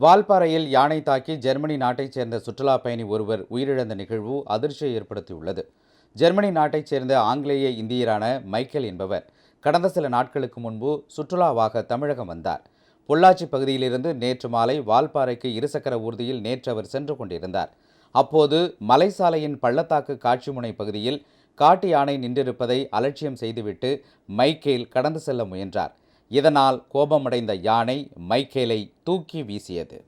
வால்பாறையில் யானை தாக்கி ஜெர்மனி நாட்டைச் சேர்ந்த சுற்றுலா பயணி ஒருவர் உயிரிழந்த நிகழ்வு அதிர்ச்சியை ஏற்படுத்தியுள்ளது. ஜெர்மனி நாட்டைச் சேர்ந்த ஆங்கிலேய இந்தியரான மைக்கேல் என்பவர் கடந்த சில நாட்களுக்கு முன்பு சுற்றுலாவாக தமிழகம் வந்தார். பொள்ளாச்சி பகுதியிலிருந்து நேற்று மாலை வால்பாறைக்கு இருசக்கர ஊர்தியில் நேற்று அவர் சென்று கொண்டிருந்தார். அப்போது மலைசாலையின் பள்ளத்தாக்கு காட்சிமுனை பகுதியில் காட்டு யானை நின்றிருப்பதை அலட்சியம் செய்துவிட்டு மைக்கேல் கடந்து செல்ல முயன்றார். இதனால் கோபமடைந்த யானை மைக்கேலை தூக்கி வீசியது.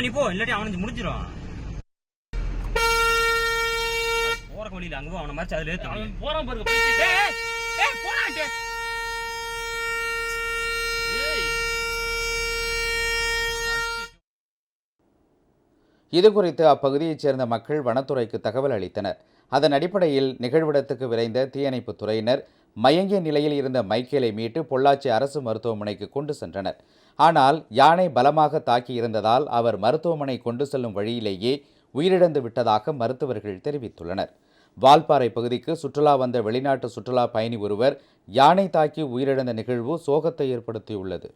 நீ போ இல்லாட்டி அவனுக்கு முடிஞ்சிரும். போற வழியில அங்க அவன மாதிரி அதுல ஏத்து அவன் போறான் பாருங்க ஏய். இது குறித்து அப்பகுதியைச் சேர்ந்த மக்கள் வனத்துறைக்கு தகவல் அளித்தனர். அதன் அடிப்படையில் நிகழ்விடத்துக்கு விரைந்த தீயணைப்புத் துறையினர் மயங்கிய நிலையில் இருந்த மைக்கேலை மீட்டு பொள்ளாச்சி அரசு மருத்துவமனைக்கு கொண்டு சென்றனர். ஆனால் யானை பலமாக தாக்கி இருந்ததால் அவர் மருத்துவமனை கொண்டு செல்லும் வழியிலேயே உயிரிழந்து விட்டதாக மருத்துவர்கள் தெரிவித்துள்ளனர். வால்பாறை பகுதிக்கு சுற்றுலா வந்த வெளிநாட்டு சுற்றுலா பயணி ஒருவர் யானை தாக்கி உயிரிழந்த நிகழ்வு சோகத்தை ஏற்படுத்தியுள்ளது.